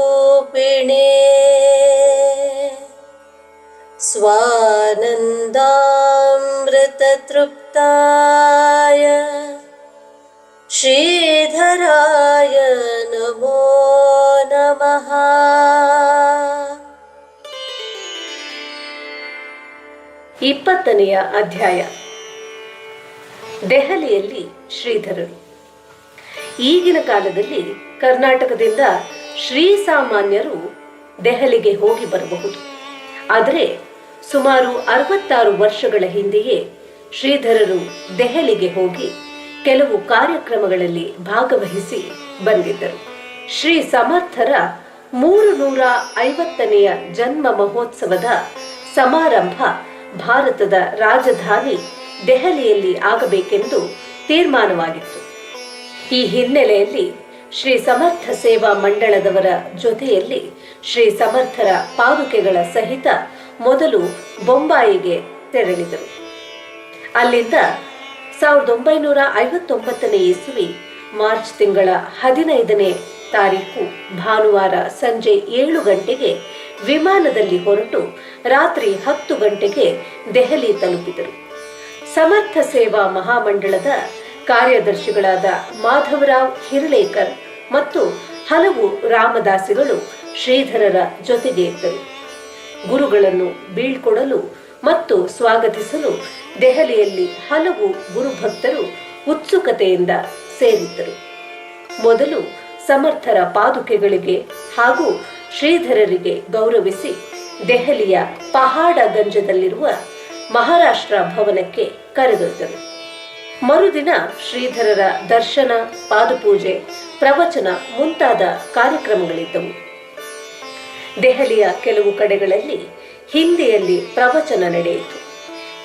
सत्यधर्मस्वरूपिणे स्वानन्दामृततृप्ताय श्रीधराय नमो नमः ಇಪ್ಪತ್ತನೆಯ ಅಧ್ಯಾಯ ದೆಹಲಿಯಲ್ಲಿ ಶ್ರೀಧರರು ಈಗಿನ ಕಾಲದಲ್ಲಿ ಕರ್ನಾಟಕದಿಂದ ಶ್ರೀ ಸಾಮಾನ್ಯರು ದೆಹಲಿಗೆ ಹೋಗಿ ಬರಬಹುದು. ಆದರೆ ಸುಮಾರು ಅರವತ್ತಾರು ವರ್ಷಗಳ ಹಿಂದೆಯೇ ಶ್ರೀಧರರು ದೆಹಲಿಗೆ ಹೋಗಿ ಕೆಲವು ಕಾರ್ಯಕ್ರಮಗಳಲ್ಲಿ ಭಾಗವಹಿಸಿ ಬಂದಿದ್ದರು. ಶ್ರೀ ಸಮರ್ಥರ ಮೂರು ನೂರ ಐವತ್ತನೆಯ ಜನ್ಮ ಮಹೋತ್ಸವದ ಸಮಾರಂಭ ಭಾರತದ ರಾಜಧಾನಿ ದೆಹಲಿಯಲ್ಲಿ ಆಗಬೇಕೆಂದು ತೀರ್ಮಾನವಾಗಿತ್ತು. ಈ ಹಿನ್ನೆಲೆಯಲ್ಲಿ ಶ್ರೀ ಸಮರ್ಥ ಸೇವಾ ಮಂಡಳದವರ ಜೊತೆಯಲ್ಲಿ ಶ್ರೀ ಸಮರ್ಥರ ಪಾದುಕೆಗಳ ಸಹಿತ ಮೊದಲು ಬೊಂಬಾಯಿಗೆ ತೆರಳಿದರು. ಅಲ್ಲಿಂದ ಸಾವಿರದ ಒಂಬೈನೂರ ಐವತ್ತೊಂಬತ್ತನೇ ಇಸ್ವಿ ಮಾರ್ಚ್ ತಿಂಗಳ ಹದಿನೈದನೇ ತಾರೀಕು ಭಾನುವಾರ ಸಂಜೆ ಏಳು ಗಂಟೆಗೆ ವಿಮಾನದಲ್ಲಿ ಹೊರಟು ರಾತ್ರಿ ಹತ್ತು ಗಂಟೆಗೆ ದೆಹಲಿ ತಲುಪಿದರು. ಸಮರ್ಥ ಸೇವಾ ಮಹಾಮಂಡಳದ ಕಾರ್ಯದರ್ಶಿಗಳಾದ ಮಾಧವರಾವ್ ಹಿರಳೇಕರ್ ಮತ್ತು ಹಲವು ರಾಮದಾಸಿಗಳು ಶ್ರೀಧರರ ಜೊತೆಗೆ ಇದ್ದರು. ಗುರುಗಳನ್ನು ಬೀಳ್ಕೊಡಲು ಮತ್ತು ಸ್ವಾಗತಿಸಲು ದೆಹಲಿಯಲ್ಲಿ ಹಲವು ಗುರುಭಕ್ತರು ಉತ್ಸುಕತೆಯಿಂದ ಸೇರಿದ್ದರು. ಮೊದಲು ಸಮರ್ಥರ ಪಾದುಕೆಗಳಿಗೆ ಹಾಗೂ ಶ್ರೀಧರರಿಗೆ ಗೌರವಿಸಿ ದೆಹಲಿಯ ಪಹಾಡಗಂಜದಲ್ಲಿರುವ ಮಹಾರಾಷ್ಟ್ರ ಭವನಕ್ಕೆ ಕರೆದೊಯ್ದರು. ಮರುದಿನ ಶ್ರೀಧರರ ದರ್ಶನ, ಪಾದಪೂಜೆ, ಪ್ರವಚನ ಮುಂತಾದ ಕಾರ್ಯಕ್ರಮಗಳಿದ್ದವು. ದೆಹಲಿಯ ಕೆಲವು ಕಡೆಗಳಲ್ಲಿ ಹಿಂದಿಯಲ್ಲಿ ಪ್ರವಚನ ನಡೆಯಿತು.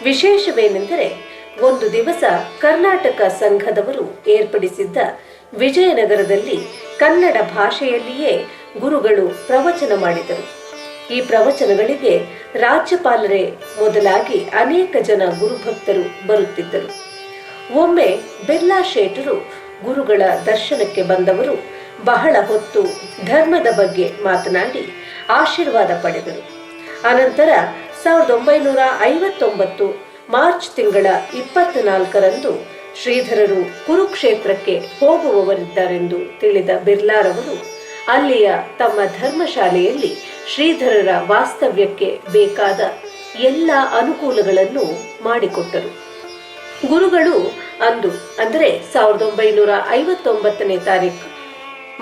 ವಿಶೇಷವೇನೆಂದರೆ, ಒಂದು ದಿವಸ ಕರ್ನಾಟಕ ಸಂಘದವರು ಏರ್ಪಡಿಸಿದ್ದ ವಿಜಯನಗರದಲ್ಲಿ ಕನ್ನಡ ಭಾಷೆಯಲ್ಲಿಯೇ ಗುರುಗಳು ಪ್ರವಚನ ಮಾಡಿದರು. ಈ ಪ್ರವಚನಗಳಿಗೆ ರಾಜ್ಯಪಾಲರೇ ಮೊದಲಾಗಿ ಅನೇಕ ಜನ ಗುರುಭಕ್ತರು ಬರುತ್ತಿದ್ದರು. ಒಮ್ಮೆ ಬಿರ್ಲಾ ಶೇಟರು ಗುರುಗಳ ದರ್ಶನಕ್ಕೆ ಬಂದವರು. ಬಹಳ ಹೊತ್ತು ಧರ್ಮದ ಬಗ್ಗೆ ಮಾತನಾಡಿ ಆಶೀರ್ವಾದ ಪಡೆದರು. ಅನಂತರ ಸಾವಿರದ ಒಂಬೈನೂರ ಐವತ್ತೊಂಬತ್ತು ಮಾರ್ಚ್ ತಿಂಗಳ ಇಪ್ಪತ್ನಾಲ್ಕರಂದು ಶ್ರೀಧರರು ಕುರುಕ್ಷೇತ್ರಕ್ಕೆ ಹೋಗುವವರಿದ್ದಾರೆಂದು ತಿಳಿದ ಬಿರ್ಲಾರವರು, ಅಲ್ಲಿಯ ತಮ್ಮ ಧರ್ಮಶಾಲೆಯಲ್ಲಿ ಶ್ರೀಧರರ ವಾಸ್ತವ್ಯಕ್ಕೆ ಬೇಕಾದ ಎಲ್ಲ ಅನುಕೂಲಗಳನ್ನು ಮಾಡಿಕೊಟ್ಟರು. ಗುರುಗಳು ಅಂದು, ಅಂದರೆ ಸಾವಿರದ ಒಂಬೈನೂರ ಐವತ್ತೊಂಬತ್ತನೇ ತಾರೀಕು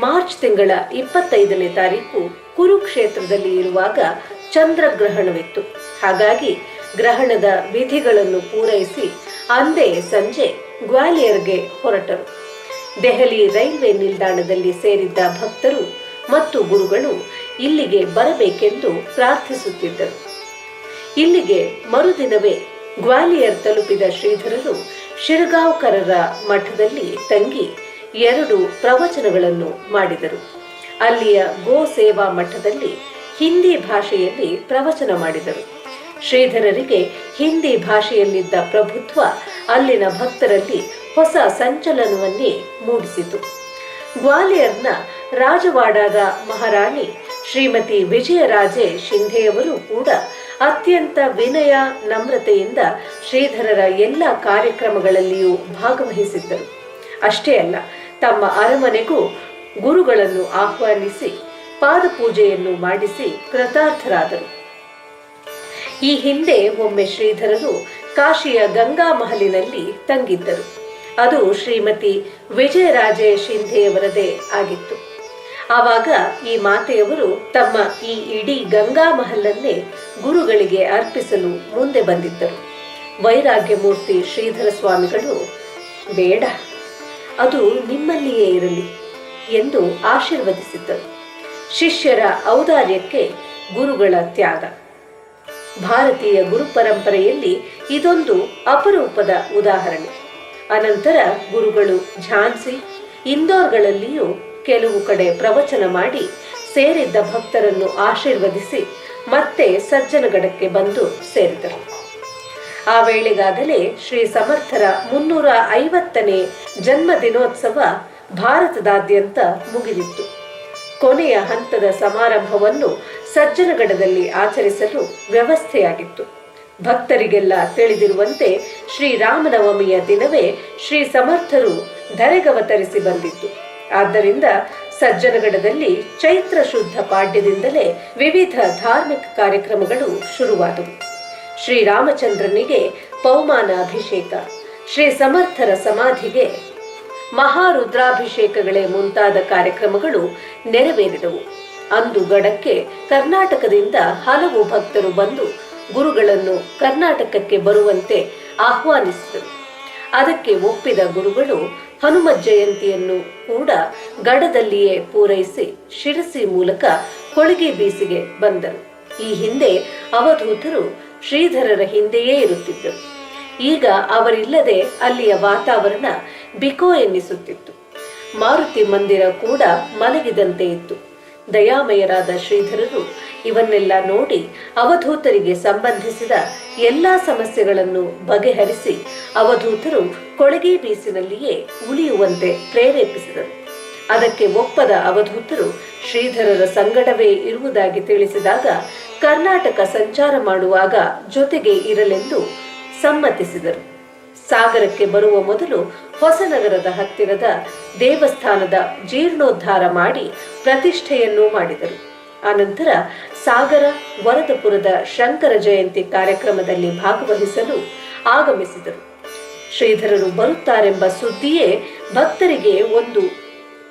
ಮಾರ್ಚ್ ತಿಂಗಳ ಇಪ್ಪತ್ತೈದನೇ ತಾರೀಕು ಕುರುಕ್ಷೇತ್ರದಲ್ಲಿ ಇರುವಾಗ ಚಂದ್ರಗ್ರಹಣವಿತ್ತು. ಹಾಗಾಗಿ ಗ್ರಹಣದ ವಿಧಿಗಳನ್ನು ಪೂರೈಸಿ ಅಂದೇ ಸಂಜೆ ಗ್ವಾಲಿಯರ್ಗೆ ಹೊರಟರು. ದೆಹಲಿ ರೈಲ್ವೆ ನಿಲ್ದಾಣದಲ್ಲಿ ಸೇರಿದ್ದ ಭಕ್ತರು ಮತ್ತು ಗುರುಗಳು ಇಲ್ಲಿಗೆ ಬರಬೇಕೆಂದು ಪ್ರಾರ್ಥಿಸುತ್ತಿದ್ದರು. ಇಲ್ಲಿಗೆ ಮರುದಿನವೇ ಗ್ವಾಲಿಯರ್ ತಲುಪಿದ ಶ್ರೀಧರರು ಶಿರಗಾವ್ಕರರ ಮಠದಲ್ಲಿ ತಂಗಿ ಎರಡು ಪ್ರವಚನಗಳನ್ನು ಮಾಡಿದರು. ಅಲ್ಲಿಯ ಗೋ ಸೇವಾ ಮಠದಲ್ಲಿ ಹಿಂದಿ ಭಾಷೆಯಲ್ಲಿ ಪ್ರವಚನ ಮಾಡಿದರು. ಶ್ರೀಧರರಿಗೆ ಹಿಂದಿ ಭಾಷೆಯಲ್ಲಿದ್ದ ಪ್ರಭುತ್ವ ಅಲ್ಲಿನ ಭಕ್ತರಲ್ಲಿ ಹೊಸ ಸಂಚಲನವನ್ನೇ ಮೂಡಿಸಿತು. ಗ್ವಾಲಿಯರ್ನ ರಾಜವಾಡಾದ ಮಹಾರಾಣಿ ಶ್ರೀಮತಿ ವಿಜಯರಾಜೆ ಶಿಂಧೆಯವರು ಕೂಡ ಅತ್ಯಂತ ವಿನಯ ನಮ್ರತೆಯಿಂದ ಶ್ರೀಧರರ ಎಲ್ಲ ಕಾರ್ಯಕ್ರಮಗಳಲ್ಲಿಯೂ ಭಾಗವಹಿಸಿದ್ದರು. ಅಷ್ಟೇ ಅಲ್ಲ, ತಮ್ಮ ಅರಮನೆಗೂ ಗುರುಗಳನ್ನು ಆಹ್ವಾನಿಸಿ ಪಾದಪೂಜೆಯನ್ನು ಮಾಡಿಸಿ ಕೃತಾರ್ಥರಾದರು. ಈ ಹಿಂದೆ ಒಮ್ಮೆ ಶ್ರೀಧರರು ಕಾಶಿಯ ಗಂಗಾ ಮಹಲಿನಲ್ಲಿ ತಂಗಿದ್ದರು. ಅದು ಶ್ರೀಮತಿ ವಿಜಯರಾಜೇ ಶಿಂಧೆಯವರದೇ ಆಗಿತ್ತು. ಆವಾಗ ಈ ಮಾತೆಯವರು ತಮ್ಮ ಈ ಇಡೀ ಗಂಗಾ ಮಹಲನ್ನೇ ಗುರುಗಳಿಗೆ ಅರ್ಪಿಸಲು ಮುಂದೆ ಬಂದಿದ್ದರು. ವೈರಾಗ್ಯ ಮೂರ್ತಿ ಶ್ರೀಧರ ಸ್ವಾಮಿಗಳು, ಬೇಡ, ಅದು ನಿಮ್ಮಲ್ಲಿಯೇ ಇರಲಿ ಎಂದು ಆಶೀರ್ವದಿಸಿದ್ದರು. ಶಿಷ್ಯರ ಔದಾರ್ಯಕ್ಕೆ ಗುರುಗಳ ತ್ಯಾಗ. ಭಾರತೀಯ ಗುರು ಪರಂಪರೆಯಲ್ಲಿ ಇದೊಂದು ಅಪರೂಪದ ಉದಾಹರಣೆ. ಅನಂತರ ಗುರುಗಳು ಝಾನ್ಸಿ, ಇಂದೋರ್ಗಳಲ್ಲಿಯೂ ಕೆಲವು ಕಡೆ ಪ್ರವಚನ ಮಾಡಿ ಸೇರಿದ್ದ ಭಕ್ತರನ್ನು ಆಶೀರ್ವದಿಸಿ ಮತ್ತೆ ಸಜ್ಜನಗಡಕ್ಕೆ ಬಂದು ಸೇರಿದರು. ಆ ವೇಳೆಗಾಗಲೇ ಶ್ರೀ ಸಮರ್ಥರ ಮುನ್ನೂರ ಐವತ್ತನೇ ಜನ್ಮ ದಿನೋತ್ಸವ ಭಾರತದಾದ್ಯಂತ ಮುಗಿದಿತ್ತು. ಕೊನೆಯ ಹಂತದ ಸಮಾರಂಭವನ್ನು ಸಜ್ಜನಗಡದಲ್ಲಿ ಆಚರಿಸಲು ವ್ಯವಸ್ಥೆಯಾಗಿತ್ತು. ಭಕ್ತರಿಗೆಲ್ಲ ತಿಳಿದಿರುವಂತೆ ಶ್ರೀರಾಮನವಮಿಯ ದಿನವೇ ಶ್ರೀ ಸಮರ್ಥರು ಧರೆಗವತರಿಸಿ ಬಂದಿತ್ತು. ಆದ್ದರಿಂದ ಸಜ್ಜನಗಡದಲ್ಲಿ ಚೈತ್ರ ಶುದ್ಧ ಪಾಡ್ಯದಿಂದಲೇ ವಿವಿಧ ಧಾರ್ಮಿಕ ಕಾರ್ಯಕ್ರಮಗಳು ಶುರುವಾದವು. ಶ್ರೀರಾಮಚಂದ್ರನಿಗೆ ಪೌಮಾನ ಅಭಿಷೇಕ ಶ್ರೀ ಸಮರ್ಥರ ಸಮಾಧಿಗೆ ಮಹಾರುದ್ರಾಭಿಷೇಕಗಳೇ ಮುಂತಾದ ಕಾರ್ಯಕ್ರಮಗಳು ನೆರವೇರಿದವು. ಅಂದು ಗಡಕ್ಕೆ ಕರ್ನಾಟಕದಿಂದ ಹಲವು ಭಕ್ತರು ಬಂದು ಗುರುಗಳನ್ನು ಕರ್ನಾಟಕಕ್ಕೆ ಬರುವಂತೆ ಆಹ್ವಾನಿಸಿದರು. ಅದಕ್ಕೆ ಒಪ್ಪಿದ ಗುರುಗಳು ಹನುಮ ಜಯಂತಿಯನ್ನು ಕೂಡ ಗಡದಲ್ಲಿಯೇ ಪೂರೈಸಿ ಶಿರಸಿ ಮೂಲಕ ಕೊಳಗೆ ಬೀಸಿಗೆ ಬಂದರು. ಈ ಹಿಂದೆ ಅವಧೂತರು ಶ್ರೀಧರರ ಹಿಂದೆಯೇ ಇರುತ್ತಿದ್ದರು. ಈಗ ಅವರಿಲ್ಲದೆ ಅಲ್ಲಿಯ ವಾತಾವರಣ ಬಿಕೋ ಎನ್ನಿಸುತ್ತಿತ್ತು. ಮಾರುತಿ ಮಂದಿರ ಕೂಡ ಮಲಗಿದಂತೆ ಇತ್ತು. ದಯಾಮಯರಾದ ಶ್ರೀಧರರು ಇವನ್ನೆಲ್ಲ ನೋಡಿ ಅವಧೂತರಿಗೆ ಸಂಬಂಧಿಸಿದ ಎಲ್ಲ ಸಮಸ್ಯೆಗಳನ್ನು ಬಗೆಹರಿಸಿ ಅವಧೂತರು ಕೊಳಗೆ ಬೀಸಿನಲ್ಲಿಯೇ ಉಳಿಯುವಂತೆ ಪ್ರೇರೇಪಿಸಿದರು. ಅದಕ್ಕೆ ಒಪ್ಪದ ಅವಧೂತರು ಶ್ರೀಧರರ ಸಂಗಡವೇ ಇರುವುದಾಗಿ ತಿಳಿಸಿದಾಗ ಕರ್ನಾಟಕ ಸಂಚಾರ ಮಾಡುವಾಗ ಜೊತೆಗೆ ಇರಲೆಂದು ಸಮ್ಮತಿಸಿದರು. ಸಾಗರಕ್ಕೆ ಬರುವ ಮೊದಲು ಹೊಸನಗರದ ಹತ್ತಿರದ ದೇವಸ್ಥಾನದ ಜೀರ್ಣೋದ್ಧಾರ ಮಾಡಿ ಪ್ರತಿಷ್ಠೆಯನ್ನು ಮಾಡಿದರು. ಅನಂತರ ಸಾಗರ ವರದಪುರದ ಶಂಕರ ಜಯಂತಿ ಕಾರ್ಯಕ್ರಮದಲ್ಲಿ ಭಾಗವಹಿಸಲು ಆಗಮಿಸಿದರು. ಶ್ರೀಧರರು ಬರುತ್ತಾರೆಂಬ ಸುದ್ದಿಯೇ ಭಕ್ತರಿಗೆ ಒಂದು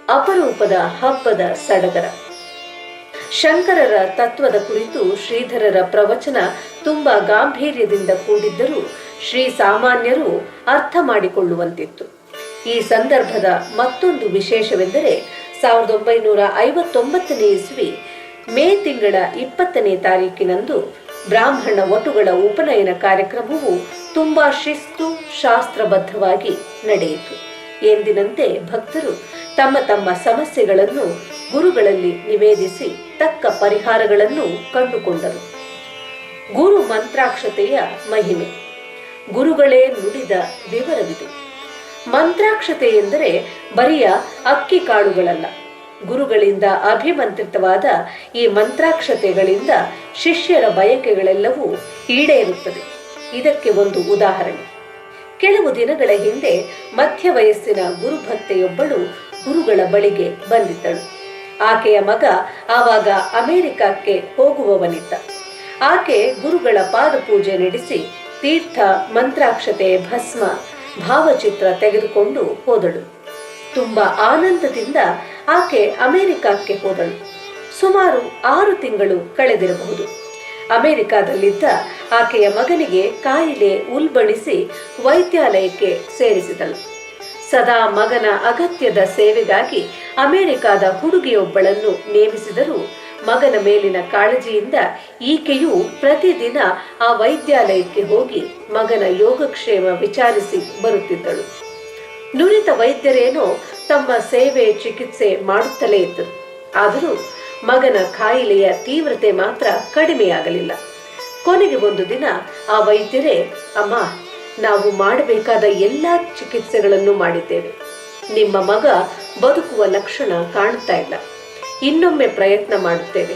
ಅಪರೂಪದ ಹಬ್ಬದ ಸಡಗರ. ಶಂಕರರ ತತ್ವದ ಕುರಿತು ಶ್ರೀಧರರ ಪ್ರವಚನ ತುಂಬಾ ಗಾಂಭೀರ್ಯದಿಂದ ಕೂಡಿದ್ದರೂ ಶ್ರೀ ಸಾಮಾನ್ಯರು ಅರ್ಥ ಮಾಡಿಕೊಳ್ಳುವಂತಿತ್ತು. ಈ ಸಂದರ್ಭದ ಮತ್ತೊಂದು ವಿಶೇಷವೆಂದರೆ ಸಾವಿರದ ಒಂಬೈನೂರ ಐವತ್ತೊಂಬತ್ತನೇ ಇಸ್ವಿ ಮೇ ತಿಂಗಳ ಇಪ್ಪತ್ತನೇ ತಾರೀಕಿನಂದು ಬ್ರಾಹ್ಮಣ ವಟುಗಳ ಉಪನಯನ ಕಾರ್ಯಕ್ರಮವು ತುಂಬಾ ಶಿಸ್ತು ಶಾಸ್ತ್ರಬದ್ಧವಾಗಿ ನಡೆಯಿತು. ಎಂದಿನಂತೆ ಭಕ್ತರು ತಮ್ಮ ತಮ್ಮ ಸಮಸ್ಯೆಗಳನ್ನು ಗುರುಗಳಲ್ಲಿ ನಿವೇದಿಸಿ ತಕ್ಕ ಪರಿಹಾರಗಳನ್ನು ಕಂಡುಕೊಂಡರು. ಗುರು ಮಂತ್ರಾಕ್ಷತೆಯ ಮಹಿಮೆ. ಗುರುಗಳೇ ನುಡಿದ ವಿವರವಿದು. ಮಂತ್ರಾಕ್ಷತೆ ಎಂದರೆ ಬರಿಯ ಅಕ್ಕಿ ಕಾಳುಗಳಲ್ಲ. ಗುರುಗಳಿಂದ ಅಭಿಮಂತ್ರಿತವಾದ ಈ ಮಂತ್ರಾಕ್ಷತೆಗಳಿಂದ ಶಿಷ್ಯರ ಬಯಕೆಗಳೆಲ್ಲವೂ ಈಡೇರುತ್ತದೆ. ಇದಕ್ಕೆ ಒಂದು ಉದಾಹರಣೆ. ಕೆಲವು ದಿನಗಳ ಹಿಂದೆ ಮಧ್ಯ ವಯಸ್ಸಿನ ಗುರುಭಕ್ತೆಯೊಬ್ಬಳು ಗುರುಗಳ ಬಳಿಗೆ ಬಂದಿದ್ದಳು. ಆಕೆಯ ಮಗ ಆವಾಗ ಅಮೆರಿಕಕ್ಕೆ ಹೋಗುವವನಿದ್ದ. ಆಕೆ ಗುರುಗಳ ಪಾದಪೂಜೆ ನಡೆಸಿ ತೀರ್ಥ ಮಂತ್ರಾಕ್ಷತೆ ಭಸ್ಮ ಭಾವಚಿತ್ರ ತೆಗೆದುಕೊಂಡು ಹೋದಳು. ತುಂಬಾ ಆನಂದದಿಂದ ಆಕೆ ಅಮೆರಿಕಕ್ಕೆ ಹೋದಳು. ಸುಮಾರು ಆರು ತಿಂಗಳು ಕಳೆದಿರಬಹುದು. ಅಮೆರಿಕದಲ್ಲಿದ್ದ ಆಕೆಯ ಮಗನಿಗೆ ಕಾಯಿಲೆ ಉಲ್ಬಣಿಸಿ ವೈದ್ಯಾಲಯಕ್ಕೆ ಸೇರಿಸಿದಳು. ಸದಾ ಮಗನ ಅಗತ್ಯದ ಸೇವೆಗಾಗಿ ಅಮೆರಿಕಾದ ಹುಡುಗಿಯೊಬ್ಬಳನ್ನು ನೇಮಿಸಿದರೂ ಮಗನ ಮೇಲಿನ ಕಾಳಜಿಯಿಂದ ಈಕೆಯು ಪ್ರತಿದಿನ ಆ ವೈದ್ಯಾಲಯಕ್ಕೆ ಹೋಗಿ ಮಗನ ಯೋಗಕ್ಷೇಮ ವಿಚಾರಿಸಿ ಬರುತ್ತಿದ್ದಳು. ನುರಿತ ವೈದ್ಯರೇನೋ ತಮ್ಮ ಸೇವೆ ಚಿಕಿತ್ಸೆ ಮಾಡುತ್ತಲೇ ಇದ್ದರು. ಆದರೂ ಮಗನ ಕಾಯಿಲೆಯ ತೀವ್ರತೆ ಮಾತ್ರ ಕಡಿಮೆಯಾಗಲಿಲ್ಲ. ಕೊನೆಗೆ ಒಂದು ದಿನ ಆ ವೈದ್ಯರೇ, ಅಮ್ಮ, ನಾವು ಮಾಡಬೇಕಾದ ಎಲ್ಲ ಚಿಕಿತ್ಸೆಗಳನ್ನು ಮಾಡಿದ್ದೇವೆ. ನಿಮ್ಮ ಮಗ ಬದುಕುವ ಲಕ್ಷಣ ಕಾಣ್ತಾ ಇಲ್ಲ. ಇನ್ನೊಮ್ಮೆ ಪ್ರಯತ್ನ ಮಾಡುತ್ತೇವೆ.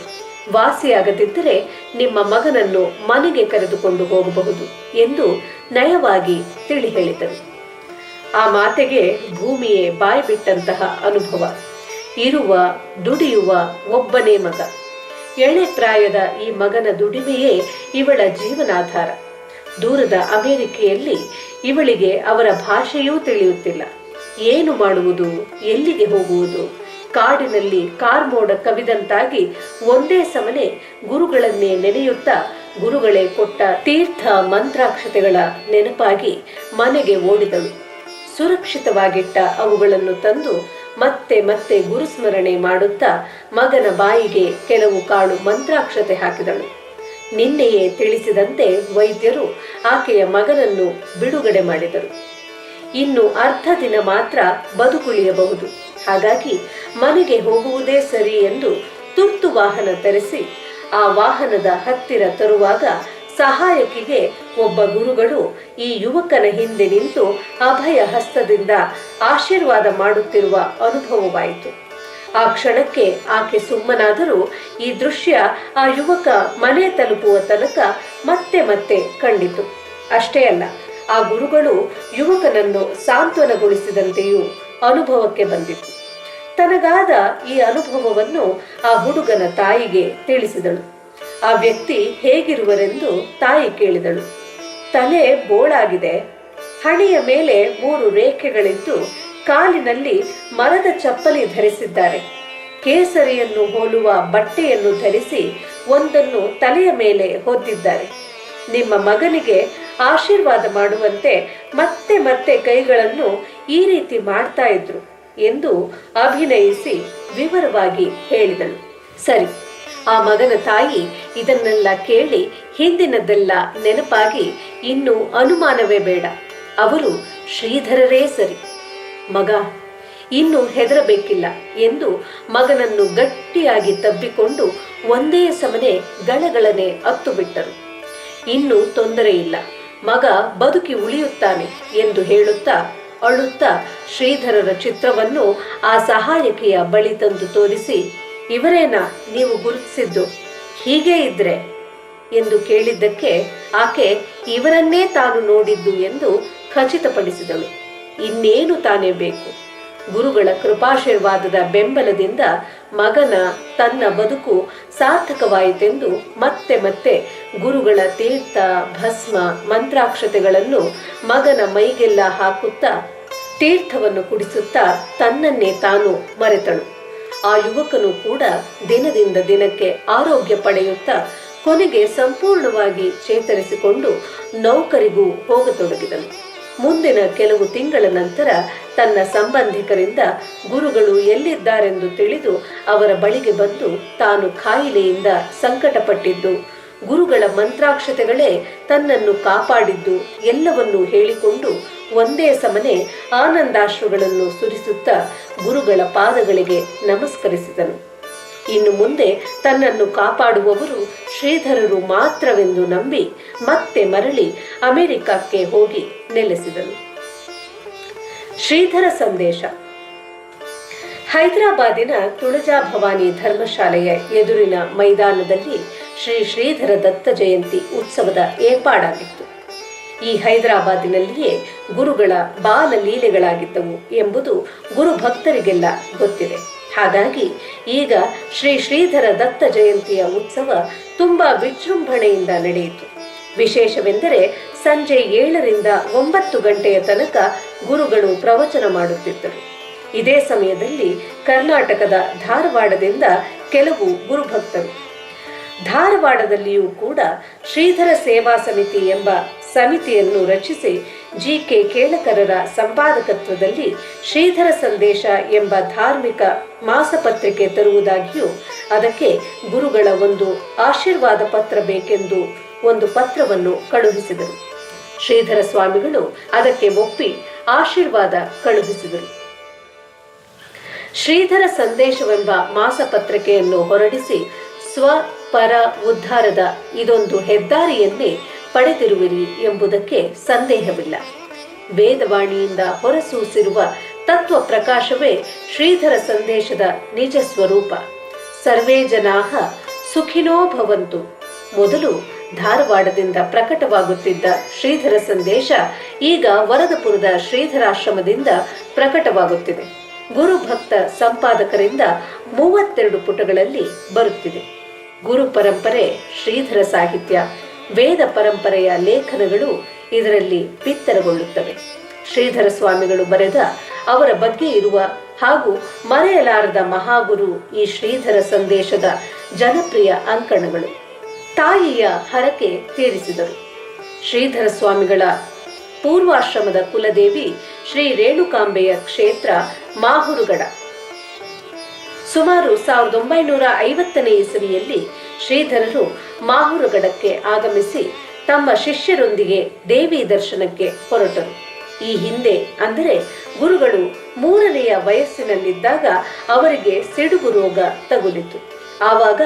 ವಾಸಿಯಾಗದಿದ್ದರೆ ನಿಮ್ಮ ಮಗನನ್ನು ಮನೆಗೆ ಕರೆದುಕೊಂಡು ಹೋಗಬಹುದು ಎಂದು ನಯವಾಗಿ ತಿಳಿ ಹೇಳಿದರು ಆ ಮಾತೆಗೆ ಭೂಮಿಯೇ ಬಾಯಿ ಬಿಟ್ಟಂತಹ ಅನುಭವ. ಇರುವ, ದುಡಿಯುವ ಒಬ್ಬನೇ ಮಗ. ಎಳೆ ಪ್ರಾಯದ ಈ ಮಗನ ದುಡಿಮೆಯೇ ಇವಳ ಜೀವನಾಧಾರ. ದೂರದ ಅಮೆರಿಕೆಯಲ್ಲಿ ಇವಳಿಗೆ ಅವರ ಭಾಷೆಯೂ ತಿಳಿಯುತ್ತಿಲ್ಲ. ಏನು ಮಾಡುವುದು, ಎಲ್ಲಿಗೆ ಹೋಗುವುದು ಕಾಡಿನಲ್ಲಿ ಕಾರ್ಮೋಡ ಕವಿದಂತಾಗಿ ಒಂದೇ ಸಮನೆ ಗುರುಗಳನ್ನೇ ನೆನೆಯುತ್ತಾ ಗುರುಗಳೇ ಕೊಟ್ಟ ತೀರ್ಥ ಮಂತ್ರಾಕ್ಷತೆಗಳ ನೆನಪಾಗಿ ಮನೆಗೆ ಓಡಿದಳು. ಸುರಕ್ಷಿತವಾಗಿಟ್ಟ ಅವುಗಳನ್ನು ತಂದು ಮತ್ತೆ ಮತ್ತೆ ಗುರುಸ್ಮರಣೆ ಮಾಡುತ್ತಾ ಮಗನ ಬಾಯಿಗೆ ಕೆಲವು ಕಾಳು ಮಂತ್ರಾಕ್ಷತೆ ಹಾಕಿದಳು. ನಿನ್ನೆಯೇ ತಿಳಿಸಿದಂತೆ ವೈದ್ಯರು ಆಕೆಯ ಮಗನನ್ನು ಬಿಡುಗಡೆ ಮಾಡಿದರು. ಇನ್ನು ಅರ್ಧ ದಿನ ಮಾತ್ರ ಬದುಕುಳಿಯಬಹುದು. ಹಾಗಾಗಿ ಮನೆಗೆ ಹೋಗುವುದೇ ಸರಿ ಎಂದು ತುರ್ತು ವಾಹನ ತರಿಸಿ ಆ ವಾಹನದ ಹತ್ತಿರ ತರುವಾಗ ಸಹಾಯಕಿಗೆ ಒಬ್ಬ ಗುರುಗಳು ಈ ಯುವಕನ ಹಿಂದೆ ನಿಂತು ಅಭಯ ಹಸ್ತದಿಂದ ಆಶೀರ್ವಾದ ಮಾಡುತ್ತಿರುವ ಅನುಭವವಾಯಿತು. ಆ ಕ್ಷಣಕ್ಕೆ ಆಕೆ ಸುಮ್ಮನಾದರೂ ಈ ದೃಶ್ಯ ಆ ಯುವಕ ಮನೆ ತಲುಪುವ ತನಕ ಮತ್ತೆ ಮತ್ತೆ ಕಂಡಿತು. ಅಷ್ಟೇ ಅಲ್ಲ, ಆ ಗುರುಗಳು ಯುವಕನನ್ನು ಸಾಂತ್ವನಗೊಳಿಸಿದಂತೆಯೂ ಅನುಭವಕ್ಕೆ ಬಂದಿತು. ತನಗಾದ ಈ ಅನುಭವವನ್ನು ಆ ಹುಡುಗನ ತಾಯಿಗೆ ತಿಳಿಸಿದಳು. ಆ ವ್ಯಕ್ತಿ ಹೇಗಿರುವರೆಂದು ತಾಯಿ ಕೇಳಿದಳು. ತಲೆ ಬೋಳಾಗಿದೆ. ಹಣೆಯ ಮೇಲೆ ಮೂರು ರೇಖೆಗಳಿದ್ದು ಕಾಲಿನಲ್ಲಿ ಮರದ ಚಪ್ಪಲಿ ಧರಿಸಿದ್ದಾರೆ. ಕೇಸರಿಯನ್ನು ಹೋಲುವ ಬಟ್ಟೆಯನ್ನು ಧರಿಸಿ ಒಂದನ್ನು ತಲೆಯ ಮೇಲೆ ಹೊದ್ದಿದ್ದಾರೆ. ನಿಮ್ಮ ಮಗನಿಗೆ ಆಶೀರ್ವಾದ ಮಾಡುವಂತೆ ಮತ್ತೆ ಮತ್ತೆ ಕೈಗಳನ್ನು ಈ ರೀತಿ ಮಾಡ್ತಾ ಇದ್ರು. ಎಂದು ಅಭಿನಯಿಸಿ ವಿವರವಾಗಿ ಹೇಳಿದಳು. ಸರಿ, ಆ ಮಗನ ತಾಯಿ ಇದನ್ನೆಲ್ಲ ಕೇಳಿ ಹಿಂದಿನದೆಲ್ಲ ನೆನಪಾಗಿ ಇನ್ನು ಅನುಮಾನವೇ ಬೇಡ. ಅವರು ಶ್ರೀಧರರೇ ಸರಿ. ಮಗ, ಇನ್ನು ಹೆದರಬೇಕಿಲ್ಲ ಎಂದು ಮಗನನ್ನು ಗಟ್ಟಿಯಾಗಿ ತಬ್ಬಿಕೊಂಡು ಒಂದೇ ಸಮನೆ ಗಳಗಳನೆ ಅತ್ತು ಬಿಟ್ಟರು ಇನ್ನು ತೊಂದರೆ ಇಲ್ಲ. ಮಗ ಬದುಕಿ ಉಳಿಯುತ್ತಾನೆ ಎಂದು ಹೇಳುತ್ತಾ ಅಳುತ್ತಾ ಶ್ರೀಧರರ ಚಿತ್ರವನ್ನು ಆ ಸಹಾಯಕಿಯ ಬಳಿ ತಂದು ತೋರಿಸಿ, ಇವರೇನಾ, ನೀವು ಗುರುತಿಸಿದ್ದು ಹೀಗೆ ಇದ್ರೆ? ಎಂದು ಕೇಳಿದ್ದಕ್ಕೆ ಆಕೆ, ಇವರನ್ನೇ ತಾನು ನೋಡಿದ್ದು ಎಂದು ಖಚಿತಪಡಿಸಿದಳು. ಇನ್ನೇನು ತಾನೇ ಬೇಕು? ಗುರುಗಳ ಕೃಪಾಶೀರ್ವಾದದ ಬೆಂಬಲದಿಂದ ಮಗನ ತನ್ನ ಬದುಕು ಸಾರ್ಥಕವಾಯಿತೆಂದು ಮತ್ತೆ ಮತ್ತೆ ಗುರುಗಳ ತೀರ್ಥ, ಭಸ್ಮ, ಮಂತ್ರಾಕ್ಷತೆಗಳನ್ನು ಮಗನ ಮೈಗೆಲ್ಲ ಹಾಕುತ್ತಾ ತೀರ್ಥವನ್ನು ಕುಡಿಸುತ್ತಾ ತನ್ನನ್ನೇ ತಾನು ಮರೆತಳು. ಆ ಯುವಕನು ಕೂಡ ದಿನದಿಂದ ದಿನಕ್ಕೆ ಆರೋಗ್ಯ ಪಡೆಯುತ್ತಾ ಕೊನೆಗೆ ಸಂಪೂರ್ಣವಾಗಿ ಚೇತರಿಸಿಕೊಂಡು ನೌಕರಿಗೂ ಹೋಗತೊಡಗಿದನು. ಮುಂದಿನ ಕೆಲವು ತಿಂಗಳ ನಂತರ ತನ್ನ ಸಂಬಂಧಿಕರಿಂದ ಗುರುಗಳು ಎಲ್ಲಿದ್ದಾರೆಂದು ತಿಳಿದು ಅವರ ಬಳಿಗೆ ಬಂದು ತಾನು ಖಾಯಿಲೆಯಿಂದ ಸಂಕಟಪಟ್ಟಿದ್ದು. ಗುರುಗಳ ಮಂತ್ರಾಕ್ಷತೆಗಳೇ ತನ್ನನ್ನು ಕಾಪಾಡಿದ್ದು. ಎಲ್ಲವನ್ನೂ ಹೇಳಿಕೊಂಡು ಒಂದೇ ಸಮನೆ ಆನಂದಾಶ್ರುಗಳನ್ನು ಸುರಿಸುತ್ತಾ ಗುರುಗಳ ಪಾದಗಳಿಗೆ ನಮಸ್ಕರಿಸಿದನು. ಇನ್ನು ಮುಂದೆ ತನ್ನನ್ನು ಕಾಪಾಡುವವರು ಶ್ರೀಧರರು ಮಾತ್ರವೆಂದು ನಂಬಿ ಮತ್ತೆ ಮರಳಿ ಅಮೆರಿಕಕ್ಕೆ ಹೋಗಿ ನೆಲೆಸಿದರು. ಶ್ರೀಧರ ಸಂದೇಶ. ಹೈದರಾಬಾದಿನ ತುಳಜಾ ಭವಾನಿ ಧರ್ಮಶಾಲೆಯ ಎದುರಿನ ಮೈದಾನದಲ್ಲಿ ಶ್ರೀ ಶ್ರೀಧರ ದತ್ತ ಜಯಂತಿ ಉತ್ಸವದ ಏರ್ಪಾಡಾಗಿತ್ತು. ಈ ಹೈದರಾಬಾದಿನಲ್ಲಿಯೇ ಗುರುಗಳ ಬಾಲ ಲೀಲೆಗಳಾಗಿದ್ದವು ಎಂಬುದು ಗುರು ಭಕ್ತರಿಗೆಲ್ಲ ಗೊತ್ತಿದೆ. ಹಾಗಾಗಿ ಈಗ ಶ್ರೀ ಶ್ರೀಧರ ದತ್ತ ಜಯಂತಿಯ ಉತ್ಸವ ತುಂಬಾ ವಿಜೃಂಭಣೆಯಿಂದ ನಡೆಯಿತು. ವಿಶೇಷವೆಂದರೆ ಸಂಜೆ ಏಳರಿಂದ ಒಂಬತ್ತು ಗಂಟೆಯ ತನಕ ಗುರುಗಳು ಪ್ರವಚನ ಮಾಡುತ್ತಿದ್ದರು. ಇದೇ ಸಮಯದಲ್ಲಿ ಕರ್ನಾಟಕದ ಧಾರವಾಡದಿಂದ ಕೆಲವು ಗುರುಭಕ್ತರು. ಧಾರವಾಡದಲ್ಲಿಯೂ ಕೂಡ ಶ್ರೀಧರ ಸೇವಾ ಸಮಿತಿ ಎಂಬ ಸಮಿತಿಯನ್ನು ರಚಿಸಿ ಜಿ ಕೆ ಕೇಳಕರರ ಸಂಪಾದಕತ್ವದಲ್ಲಿ ಶ್ರೀಧರ ಸಂದೇಶ ಎಂಬ ಧಾರ್ಮಿಕ ಮಾಸಪತ್ರಿಕೆ ತರುವುದಾಗಿಯೂ ಅದಕ್ಕೆ ಗುರುಗಳ ಒಂದು ಆಶೀರ್ವಾದ ಪತ್ರ ಬೇಕೆಂದು ಒಂದು ಪತ್ರವನ್ನು ಕಳುಹಿಸಿದರು. ಶ್ರೀಧರ ಸ್ವಾಮಿಗಳು ಅದಕ್ಕೆ ಒಪ್ಪಿ ಆಶೀರ್ವಾದ ಕಳುಹಿಸಿದರು. ಶ್ರೀಧರ ಸಂದೇಶವೆಂಬ ಮಾಸಪತ್ರಿಕೆಯನ್ನು ಹೊರಡಿಸಿ ಸ್ವ ಪರ ಉದ್ಧಾರದ ಇದೊಂದು ಹೆದ್ದಾರಿಯನ್ನೇ ಪಡೆದಿರುವಿರಿ ಎಂಬುದಕ್ಕೆ ಸಂದೇಹವಿಲ್ಲ. ವೇದವಾಣಿಯಿಂದ ಹೊರಸೂಸಿರುವ ತತ್ವ ಪ್ರಕಾಶವೇ ಶ್ರೀಧರ ಸಂದೇಶದ ನಿಜ ಸ್ವರೂಪ. ಸರ್ವೇ ಜನಾಹ ಸುಖಿನೋ ಭವಂತು. ಮೊದಲು ಧಾರವಾಡದಿಂದ ಪ್ರಕಟವಾಗುತ್ತಿದ್ದ ಶ್ರೀಧರ ಸಂದೇಶ ಈಗ ವರದಪುರದ ಶ್ರೀಧರಾಶ್ರಮದಿಂದ ಪ್ರಕಟವಾಗುತ್ತಿದೆ. ಗುರು ಭಕ್ತ ಸಂಪಾದಕರಿಂದ ಮೂವತ್ತೆರಡು ಪುಟಗಳಲ್ಲಿ ಬರುತ್ತಿದೆ. ಗುರು ಪರಂಪರೆ ಶ್ರೀಧರ ಸಾಹಿತ್ಯ ವೇದ ಪರಂಪರೆಯ ಲೇಖನಗಳು ಇದರಲ್ಲಿ ಬಿತ್ತರಗೊಳ್ಳುತ್ತವೆ. ಶ್ರೀಧರ ಸ್ವಾಮಿಗಳು ಬರೆದ ಅವರ ಬಗ್ಗೆ ಇರುವ ಹಾಗೂ ಮರೆಯಲಾರದ ಮಹಾಗುರು ಈ ಶ್ರೀಧರ ಸಂದೇಶದ ಜನಪ್ರಿಯ ಅಂಕಣಗಳು ತಾಯಿಯ ಹರಕೆ ತೀರಿಸಿದರು. ಶ್ರೀಧರ ಸ್ವಾಮಿಗಳ ಪೂರ್ವಾಶ್ರಮದ ಕುಲದೇವಿ ಶ್ರೀ ರೇಣುಕಾಂಬೆಯ ಕ್ಷೇತ್ರ ಮಾಹುರುಗಡ. ಸುಮಾರು ಸಾವಿರದ ಒಂಬೈನೂರ ಐವತ್ತನೇ ಇಸವಿಯಲ್ಲಿ ಶ್ರೀಧರರು ಮಾಹುರುಗಡಕ್ಕೆ ಆಗಮಿಸಿ ತಮ್ಮ ಶಿಷ್ಯರೊಂದಿಗೆ ದೇವಿ ದರ್ಶನಕ್ಕೆ ಹೊರಟರು. ಈ ಹಿಂದೆ ಅಂದರೆ ಗುರುಗಳು ಮೂರನೆಯ ವಯಸ್ಸಿನಲ್ಲಿದ್ದಾಗ ಅವರಿಗೆ ಸಿಡುಬು ರೋಗ ತಗುಲಿತು. ಆವಾಗ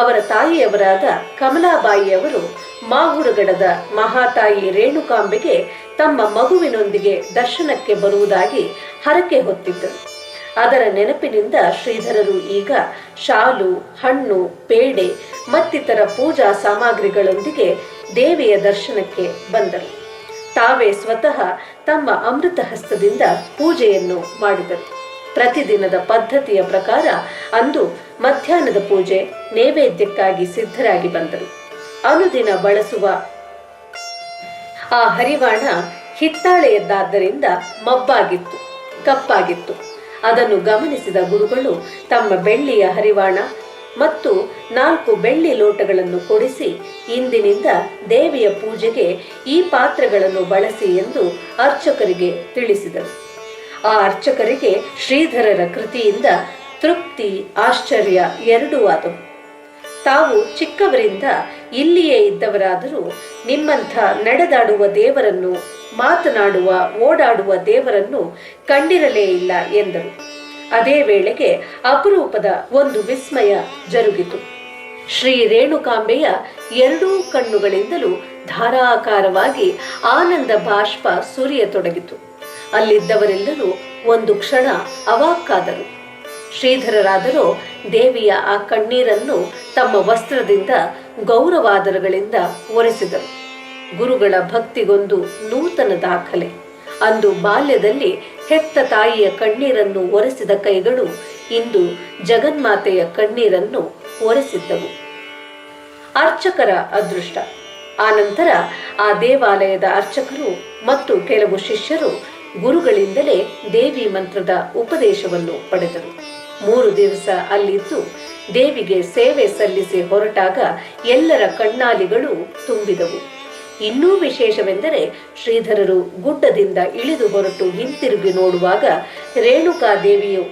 ಅವರ ತಾಯಿಯವರಾದ ಕಮಲಾಬಾಯಿಯವರು ಮಾಹುರಗಡದ ಮಹಾತಾಯಿ ರೇಣುಕಾಂಬೆಗೆ ತಮ್ಮ ಮಗುವಿನೊಂದಿಗೆ ದರ್ಶನಕ್ಕೆ ಬರುವುದಾಗಿ ಹರಕೆ ಹೊತ್ತಿದ್ದರು. ಅದರ ನೆನಪಿನಿಂದ ಶ್ರೀಧರರು ಈಗ ಶಾಲು, ಹಣ್ಣು, ಪೇಡೆ ಮತ್ತಿತರ ಪೂಜಾ ಸಾಮಗ್ರಿಗಳೊಂದಿಗೆ ದೇವಿಯ ದರ್ಶನಕ್ಕೆ ಬಂದರು. ತಾವೇ ಸ್ವತಃ ತಮ್ಮ ಅಮೃತ ಹಸ್ತದಿಂದ ಪೂಜೆಯನ್ನು ಮಾಡಿದರು. ಪ್ರತಿದಿನದ ಪದ್ಧತಿಯ ಪ್ರಕಾರ ಅಂದು ಮಧ್ಯಾಹ್ನದ ಪೂಜೆ ನೈವೇದ್ಯಕ್ಕಾಗಿ ಸಿದ್ಧರಾಗಿ ಬಂದರು. ಅನುದಿನ ಬಳಸುವ ಆ ಹರಿವಾಣ ಹಿತ್ತಾಳೆಯದ್ದಾದ್ದರಿಂದ ಮಬ್ಬಾಗಿತ್ತು, ಕಪ್ಪಾಗಿತ್ತು. ಅದನ್ನು ಗಮನಿಸಿದ ಗುರುಗಳು ತಮ್ಮ ಬೆಳ್ಳಿಯ ಹರಿವಾಣ ಮತ್ತು ನಾಲ್ಕು ಬೆಳ್ಳಿ ಲೋಟಗಳನ್ನು ಕೊಡಿಸಿ ಇಂದಿನಿಂದ ದೇವಿಯ ಪೂಜೆಗೆ ಈ ಪಾತ್ರೆಗಳನ್ನು ಬಳಸಿ ಎಂದು ಅರ್ಚಕರಿಗೆ ತಿಳಿಸಿದರು. ಆ ಅರ್ಚಕರಿಗೆ ಶ್ರೀಧರರ ಕೃತಿಯಿಂದ ತೃಪ್ತಿ, ಆಶ್ಚರ್ಯ ಎರಡೂ ಆದವು. ತಾವು ಚಿಕ್ಕವರಿಂದ ಇಲ್ಲಿಯೇ ಇದ್ದವರಾದರೂ ನಿಮ್ಮಂಥ ನಡೆದಾಡುವ ದೇವರನ್ನು, ಮಾತನಾಡುವ, ಓಡಾಡುವ ದೇವರನ್ನು ಕಂಡಿರಲೇ ಇಲ್ಲ ಎಂದರು. ಅದೇ ವೇಳೆಗೆ ಅಪರೂಪದ ಒಂದು ವಿಸ್ಮಯ ಜರುಗಿತು. ಶ್ರೀ ರೇಣುಕಾಂಬೆಯ ಎರಡೂ ಕಣ್ಣುಗಳಿಂದಲೂ ಧಾರಾಕಾರವಾಗಿ ಆನಂದ ಬಾಷ್ಪ ಸುರಿಯತೊಡಗಿತು. ಅಲ್ಲಿದ್ದವರೆಲ್ಲರೂ ಒಂದು ಕ್ಷಣ ಅವಾಕ್ಕಾದರು. ಶ್ರೀಧರರಾದರೂ ದೇವಿಯ ಆ ಕಣ್ಣೀರನ್ನು ತಮ್ಮ ವಸ್ತ್ರದಿಂದ ಗೌರವಾದರಗಳಿಂದ ಒರೆಸಿದರು. ಗುರುಗಳ ಭಕ್ತಿಗೊಂದು ನೂತನ ದಾಖಲೆ. ಅಂದು ಬಾಲ್ಯದಲ್ಲಿ ಹೆತ್ತ ತಾಯಿಯ ಕಣ್ಣೀರನ್ನು ಒರೆಸಿದ ಕೈಗಳು ಇಂದು ಜಗನ್ಮಾತೆಯ ಕಣ್ಣೀರನ್ನು ಒರೆಸಿದ್ದವು. ಅರ್ಚಕರ ಅದೃಷ್ಟ. ಆನಂತರ ಆ ದೇವಾಲಯದ ಅರ್ಚಕರು ಮತ್ತು ಕೆಲವು ಶಿಷ್ಯರು ಗುರುಗಳಿಂದಲೇ ದೇವಿ ಮಂತ್ರದ ಉಪದೇಶವನ್ನು ಪಡೆದರು. ಮೂರು ದಿವಸ ಅಲ್ಲಿದ್ದು ದೇವಿಗೆ ಸೇವೆ ಸಲ್ಲಿಸಿ ಹೊರಟಾಗ ಎಲ್ಲರ ಕಣ್ಣಾಲಿಗಳು ತುಂಬಿದವು. ಇನ್ನೂ ವಿಶೇಷವೆಂದರೆ ಶ್ರೀಧರರು ಗುಡ್ಡದಿಂದ ಇಳಿದು ಹೊರಟು ಹಿಂತಿರುಗಿ ನೋಡುವಾಗ ರೇಣುಕಾ ದೇವಿಯು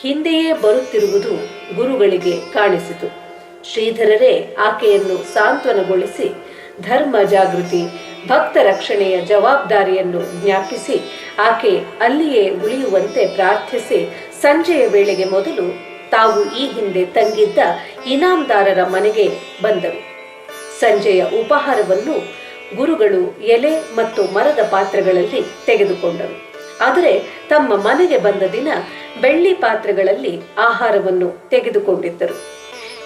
ಹಿಂದೆಯೇ ಬರುತ್ತಿರುವುದು ಗುರುಗಳಿಗೆ ಕಾಣಿಸಿತು. ಶ್ರೀಧರರೇ, ಆಕೆಯನ್ನು ಸಾಂತ್ವನಗೊಳಿಸಿ ಧರ್ಮ ಜಾಗೃತಿ, ಭಕ್ತ ರಕ್ಷಣೆಯ ಜವಾಬ್ದಾರಿಯನ್ನು ಜ್ಞಾಪಿಸಿ ಆಕೆ ಅಲ್ಲಿಯೇ ಉಳಿಯುವಂತೆ ಪ್ರಾರ್ಥಿಸಿ ಸಂಜೆಯ ವೇಳೆಗೆ ಮೊದಲು ತಾವು ಈ ಹಿಂದೆ ತಂಗಿದ್ದ ಇನಾಮದಾರರ ಮನೆಗೆ ಬಂದರು. ಸಂಜೆಯ ಉಪಹಾರವನ್ನು ಗುರುಗಳು ಎಲೆ ಮತ್ತು ಮರದ ಪಾತ್ರೆಗಳಲ್ಲಿ ತೆಗೆದುಕೊಂಡರು. ಆದರೆ ತಮ್ಮ ಮನೆಗೆ ಬಂದ ದಿನ ಬೆಳ್ಳಿ ಪಾತ್ರೆಗಳಲ್ಲಿ ಆಹಾರವನ್ನು ತೆಗೆದುಕೊಂಡಿದ್ದರು.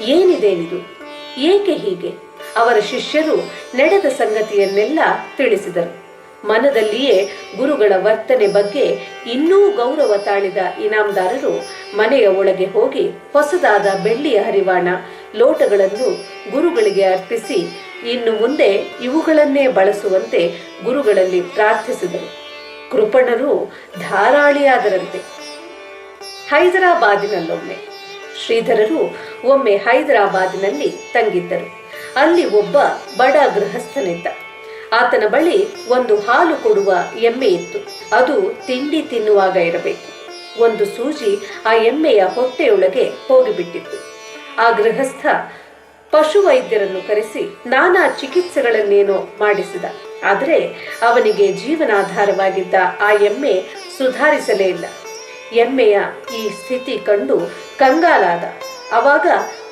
ಏನಿದೇನಿದು ಏಕೆ ಹೀಗೆ? ಅವರ ಶಿಷ್ಯರು ನಡೆದ ಸಂಗತಿಯನ್ನೆಲ್ಲ ತಿಳಿಸಿದರು. ಮನದಲ್ಲಿಯೇ ಗುರುಗಳ ವರ್ತನೆ ಬಗ್ಗೆ ಇನ್ನೂ ಗೌರವ ತಾಳಿದ ಇನಾಮದಾರರು ಮನೆಯ ಒಳಗೆ ಹೋಗಿ ಹೊಸದಾದ ಬೆಳ್ಳಿಯ ಹರಿವಾಣ, ಲೋಟಗಳನ್ನು ಗುರುಗಳಿಗೆ ಅರ್ಪಿಸಿ ಇನ್ನು ಮುಂದೆ ಇವುಗಳನ್ನೇ ಬಳಸುವಂತೆ ಗುರುಗಳಲ್ಲಿ ಪ್ರಾರ್ಥಿಸಿದರು. ಕೃಪಣರು ಧಾರಾಳಿಯಾದರಂತೆ. ಹೈದರಾಬಾದಿನಲ್ಲೊಮ್ಮೆ ಶ್ರೀಧರರು ಒಮ್ಮೆ ಹೈದರಾಬಾದಿನಲ್ಲಿ ತಂಗಿದ್ದರು. ಅಲ್ಲಿ ಒಬ್ಬ ಬಡ ಗೃಹಸ್ಥನಿದ್ದ. ಆತನ ಬಳಿ ಒಂದು ಹಾಲು ಕೊಡುವ ಎಮ್ಮೆ ಇತ್ತು. ಅದು ತಿಂಡಿ ತಿನ್ನುವಾಗ ಇರಬೇಕು. ಒಂದು ಸೂಜಿ ಆ ಎಮ್ಮೆಯ ಹೊಟ್ಟೆಯೊಳಗೆ ಹೋಗಿಬಿಟ್ಟಿತ್ತು ಆ ಗೃಹಸ್ಥ ಪಶುವೈದ್ಯರನ್ನು ಕರೆಸಿ ನಾನಾ ಚಿಕಿತ್ಸೆಗಳನ್ನೇನೋ ಮಾಡಿಸಿದ. ಆದರೆ ಅವನಿಗೆ ಜೀವನಾಧಾರವಾಗಿದ್ದ ಆ ಎಮ್ಮೆ ಸುಧಾರಿಸಲೇ ಇಲ್ಲ. ಎಮ್ಮೆಯ ಈ ಸ್ಥಿತಿ ಕಂಡು ಕಂಗಾಲಾದ. ಅವಾಗ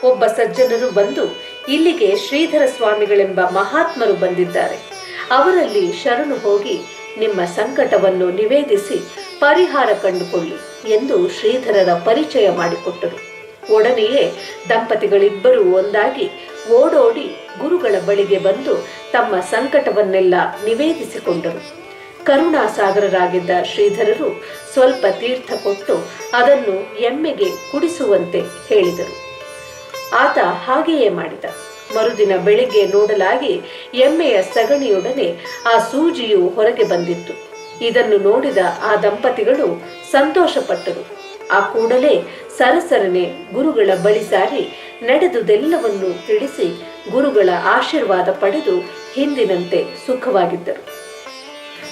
ಒಬ್ಬ ಸಜ್ಜನರು ಬಂದು ಇಲ್ಲಿಗೆ ಶ್ರೀಧರ ಸ್ವಾಮಿಗಳೆಂಬ ಮಹಾತ್ಮರು ಬಂದಿದ್ದಾರೆ. ಅವರಲ್ಲಿ ಶರಣು ಹೋಗಿ ನಿಮ್ಮ ಸಂಕಟವನ್ನು ನಿವೇದಿಸಿ ಪರಿಹಾರ ಕಂಡುಕೊಳ್ಳಿ ಎಂದು ಶ್ರೀಧರರ ಪರಿಚಯ ಮಾಡಿಕೊಟ್ಟರು. ಒಡನೆಯೇ ದಂಪತಿಗಳಿಬ್ಬರೂ ಒಂದಾಗಿ ಓಡೋಡಿ ಗುರುಗಳ ಬಳಿಗೆ ಬಂದು ತಮ್ಮ ಸಂಕಟವನ್ನೆಲ್ಲ ನಿವೇದಿಸಿಕೊಂಡರು. ಕರುಣಾಸಾಗರರಾಗಿದ್ದ ಶ್ರೀಧರರು ಸ್ವಲ್ಪ ತೀರ್ಥ ಕೊಟ್ಟು ಅದನ್ನು ಎಮ್ಮೆಗೆ ಕುಡಿಸುವಂತೆ ಹೇಳಿದರು. ಆತ ಹಾಗೆಯೇ ಮಾಡಿದ. ಮರುದಿನ ಬೆಳಿಗ್ಗೆ ನೋಡಲಾಗಿ ಎಮ್ಮೆಯ ಸಗಣಿಯೊಡನೆ ಆ ಸೂಜಿಯು ಹೊರಗೆ ಬಂದಿತ್ತು. ಇದನ್ನು ನೋಡಿದ ಆ ದಂಪತಿಗಳು ಸಂತೋಷಪಟ್ಟರು. ಆ ಕೂಡಲೇ ಸರಸರನೆ ಗುರುಗಳ ಬಳಿ ಸಾರಿ ನಡೆದುದೆಲ್ಲವನ್ನು ತಿಳಿಸಿ ಗುರುಗಳ ಆಶೀರ್ವಾದ ಪಡೆದು ಹಿಂದಿನಂತೆ ಸುಖವಾಗಿದ್ದರು.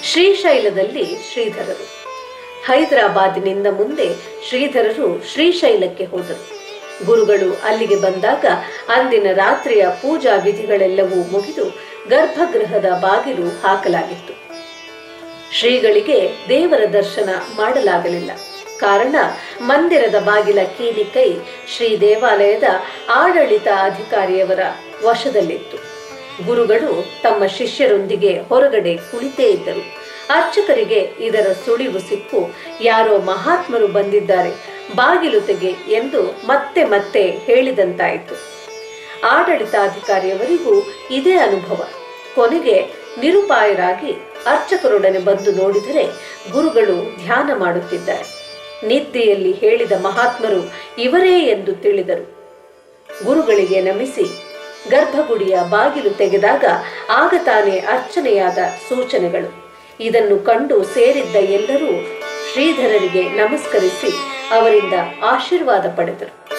ಶ್ರೀಶೈಲದಲ್ಲಿ ಶ್ರೀಧರರು. ಹೈದರಾಬಾದಿನಿಂದ ಮುಂದೆ ಶ್ರೀಧರರು ಶ್ರೀಶೈಲಕ್ಕೆ ಹೋದರು. ಗುರುಗಳು ಅಲ್ಲಿಗೆ ಬಂದಾಗ ಅಂದಿನ ರಾತ್ರಿಯ ಪೂಜಾ ವಿಧಿಗಳೆಲ್ಲವೂ ಮುಗಿದು ಗರ್ಭಗೃಹದ ಬಾಗಿಲು ಹಾಕಲಾಗಿತ್ತು. ಶ್ರೀಗಳಿಗೆ ದೇವರ ದರ್ಶನ ಮಾಡಲಾಗಲಿಲ್ಲ. ಕಾರಣ ಮಂದಿರದ ಬಾಗಿಲ ಕೀಲಿ ಕೈ ಶ್ರೀ ದೇವಾಲಯದ ಆಡಳಿತ ಅಧಿಕಾರಿಯವರ ವಶದಲ್ಲಿತ್ತು. ಗುರುಗಳು ತಮ್ಮ ಶಿಷ್ಯರೊಂದಿಗೆ ಹೊರಗಡೆ ಕುಳಿತೇ ಇದ್ದರು. ಅರ್ಚಕರಿಗೆ ಇದರ ಸುಳಿವು ಸಿಕ್ಕು, ಯಾರೋ ಮಹಾತ್ಮರು ಬಂದಿದ್ದಾರೆ ಬಾಗಿಲು ತೆಗೆ ಎಂದು ಮತ್ತೆ ಮತ್ತೆ ಹೇಳಿದಂತಾಯಿತು. ಆಡಳಿತಾಧಿಕಾರಿಯವರಿಗೂ ಇದೇ ಅನುಭವ. ಕೊನೆಗೆ ನಿರುಪಾಯರಾಗಿ ಅರ್ಚಕರೊಡನೆ ಬಂದು ನೋಡಿದರೆ ಗುರುಗಳು ಧ್ಯಾನ ಮಾಡುತ್ತಿದ್ದಾರೆ. ನಿದ್ದೆಯಲ್ಲಿ ಹೇಳಿದ ಮಹಾತ್ಮರು ಇವರೇ ಎಂದು ತಿಳಿದರು. ಗುರುಗಳಿಗೆ ನಮಿಸಿ ಗರ್ಭಗುಡಿಯ ಬಾಗಿಲು ತೆಗೆದಾಗ ಆಗ ತಾನೇ ಅರ್ಚನೆಯಾದ ಸೂಚನೆಗಳು. ಇದನ್ನು ಕಂಡು ಸೇರಿದ್ದ ಎಲ್ಲರೂ ಶ್ರೀಧರರಿಗೆ ನಮಸ್ಕರಿಸಿ ಅವರಿಂದ ಆಶೀರ್ವಾದ ಪಡೆದರು.